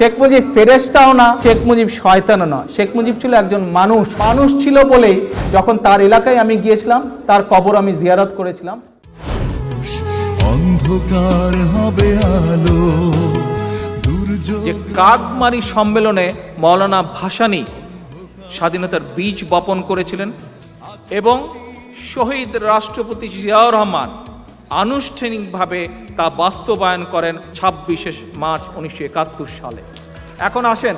শেখ মুজিব ফেরেস্তাও না শেখ মুজিব শয়তানও না। শেখ মুজিব ছিল একজন মানুষ। মানুষ ছিল বলেই যখন তার এলাকায় আমি গিয়েছিলাম তার কবর আমি জিয়ারত করেছিলাম। অন্ধকার হবে আলো যে কাকমারি সম্মেলনে মৌলানা ভাসানী স্বাধীনতার বীজ বপন করেছিলেন এবং শহীদ রাষ্ট্রপতি জিয়াউর রহমান আনুষ্ঠানিকভাবে তা বাস্তবায়ন করেন ছাব্বিশে মার্চ উনিশশো একাত্তর সালে। এখন আসেন,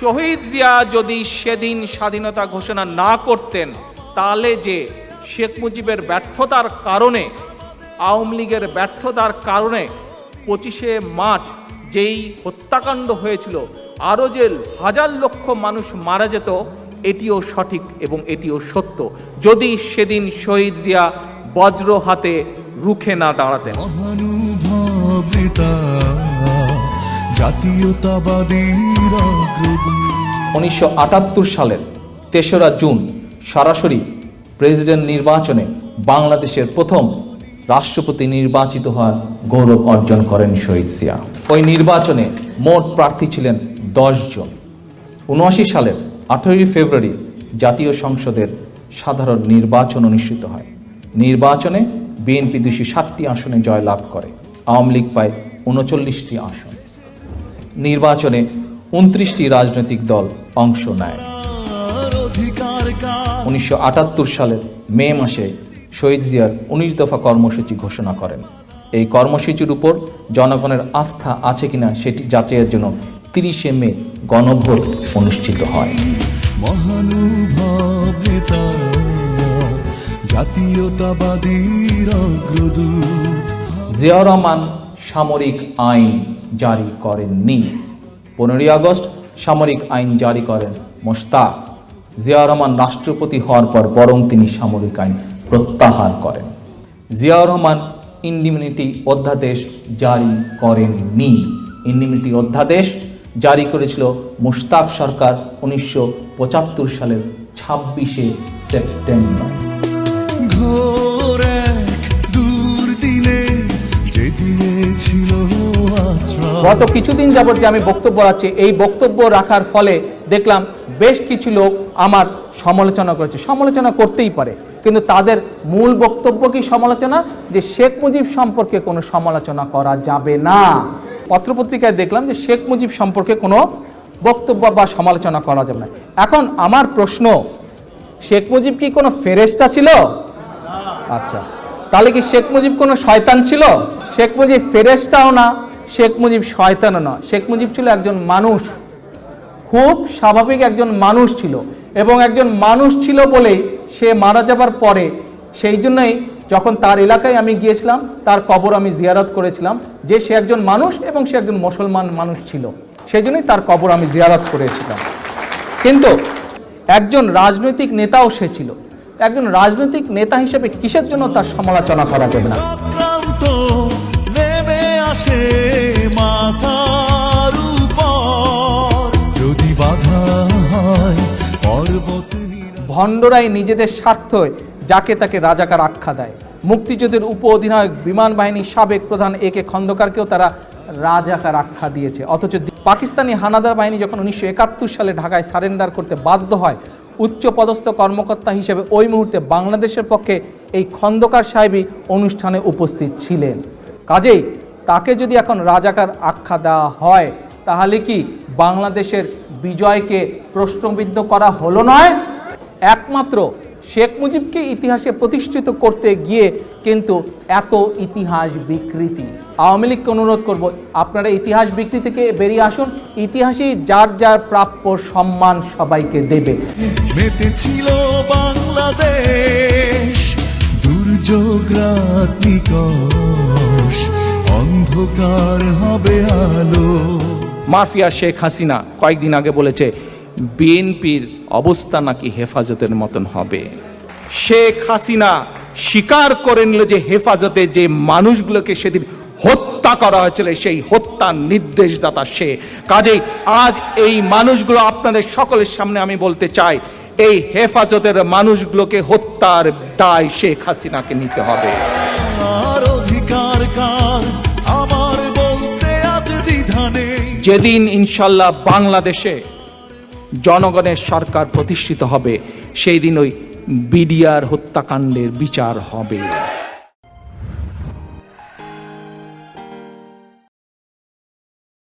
শহীদ জিয়া যদি সেদিন স্বাধীনতা ঘোষণা না করতেন, তাহলে যে শেখ মুজিবের ব্যর্থতার কারণে, আওয়ামী লীগের ব্যর্থতার কারণে পঁচিশে মার্চ যেই হত্যাকাণ্ড হয়েছিল, আরও যে হাজার লক্ষ মানুষ মারা যেত, এটিও সঠিক এবং এটিও সত্য। যদি সেদিন শহীদ জিয়া বজ্র হাতে রুখে না দাঁড়াতেন। উনিশশো আটাত্তর সালের তেসরা জুন সরাসরি প্রেসিডেন্ট নির্বাচনে বাংলাদেশের প্রথম রাষ্ট্রপতি নির্বাচিত হওয়ার গৌরব অর্জন করেন শহীদ জিয়া। ওই নির্বাচনে মোট প্রার্থী ছিলেন দশ জন। উনআশি সালের আঠেরোই ফেব্রুয়ারি জাতীয় সংসদের সাধারণ নির্বাচন অনুষ্ঠিত হয়। নির্বাচনে বিএনপি দুশো সাতটি আসনে জয়লাভ করে। আওয়ামী লীগ পায় উনচল্লিশটি আসন। নির্বাচনে উনত্রিশটি রাজনৈতিক দল অংশ নেয়। উনিশশো সালের মে মাসে শহীদ জিয়ার উনিশ দফা কর্মসূচি ঘোষণা করেন। এই কর্মসূচির উপর জনগণের আস্থা আছে কিনা সেটি যাচাইয়ের জন্য তিরিশে মে গণভোট অনুষ্ঠিত হয়। জাতীয়তাবাদীর অগ্রদূত জিয়াউর রহমান সামরিক আইন জারি করেননি। পনেরোই আগস্ট সামরিক আইন জারি করেন মোস্তাক জিয়াউর রহমান রাষ্ট্রপতি হওয়ার পর বরং তিনি সামরিক আইন প্রত্যাহার করেন। জিয়াউর রহমান ইন্ডিমিনিটি অধ্যাদেশ জারি করেননি। ইন্ডিমিনিটি অধ্যাদেশ জারি করেছিল মুশতাক সরকার উনিশশো পঁচাত্তর সালের ছাব্বিশে সেপ্টেম্বর। গত কিছুদিন যাবত যে আমি বক্তব্য রাখছি, এই বক্তব্য রাখার ফলে দেখলাম বেশ কিছু লোক আমার সমালোচনা করেছে। সমালোচনা করতেই পারে, কিন্তু তাদের মূল বক্তব্য কি সমালোচনা? যে শেখ মুজিব সম্পর্কে কোনো সমালোচনা করা যাবে না। পত্রপত্রিকায় দেখলাম যে শেখ মুজিব সম্পর্কে কোনো বক্তব্য বা সমালোচনা করা যাবে না। এখন আমার প্রশ্ন, শেখ মুজিব কি কোনো ফেরেস্তা ছিল? আচ্ছা। তাহলে কি শেখ মুজিব কোনো শয়তান ছিল? শেখ মুজিব ফেরেস্তাও না, শেখ মুজিব শয়তানও না। শেখ মুজিব ছিল একজন মানুষ। খুব স্বাভাবিক একজন মানুষ ছিল এবং একজন মানুষ ছিল বলেই সে মারা যাবার পরে সেই জন্যই যখন তার এলাকায় আমি গিয়েছিলাম, তার কবর আমি জিয়ারত করেছিলাম যে সে একজন মানুষ এবং সে একজন মুসলমান মানুষ ছিল। সেই জন্যই তার কবর আমি জিয়ারত করেছিলাম। কিন্তু একজন রাজনৈতিক নেতাও সে ছিল। একজন রাজনৈতিক নেতা হিসেবে কিসের জন্য তার সমালোচনা করা যাবে না? আসে মাথার উপর। যদি বাধা হয় পর্বত ভণ্ডরাই নিজেদের স্বার্থে যাকে তাকে রাজাকার আখ্যা দেয়। মুক্তিযুদ্ধের উপ অধিনায়ক বিমান বাহিনীর সাবেক প্রধান এ কে খন্দকারকেও তারা রাজাকার আখ্যা দিয়েছে। অথচ পাকিস্তানি হানাদার বাহিনী যখন উনিশশো একাত্তর সালে ঢাকায় সারেন্ডার করতে বাধ্য হয় উচ্চ পদস্থ কর্মকর্তা হিসেবে ওই মুহূর্তে বাংলাদেশের পক্ষে এই খন্দকার সাহেবই অনুষ্ঠানে উপস্থিত ছিলেন। কাজেই তাকে যদি এখন রাজাকার আখ্যা দেওয়া হয়, তাহলে কি বাংলাদেশের বিজয়কে প্রশ্নবিদ্ধ করা হলো নয়? একমাত্র শেখ মুজিবকে ইতিহাসে প্রতিষ্ঠিত করতে গিয়ে কিন্তু এত ইতিহাস বিকৃতি। আওয়ামী লীগকে অনুরোধ করব আপনারা ইতিহাস বিকৃতি থেকে বেরিয়ে আসুন। ইতিহাসই যার যার প্রাপ্য সম্মান সবাইকে দেবে। মেতেছিল বাংলাদেশ দুর্যোগ রাত অন্ধকার হবে আলো। মাফিয়া শেখ হাসিনা কয়েকদিন আগে বলেছে বিএনপির অবস্থা নাকি হেফাজতের মতন হবে। শেখ হাসিনা স্বীকার করে নিল যে হেফাজতে যে মানুষগুলোকে সেদিন হত্যা করা হয়েছিল সেই হত্যার নির্দেশদাতা সে। কাজেই আজ এই মানুষগুলো আপনাদের সকলের সামনে আমি বলতে চাই এই হেফাজতের মানুষগুলোকে হত্যার দায় শেখ হাসিনাকে নিতে হবে। যেদিন ইনশাল্লাহ বাংলাদেশে জনগণের সরকার প্রতিষ্ঠিত হবে সেই দিন ওই বিডিআর হত্যাকাণ্ডের বিচার হবে।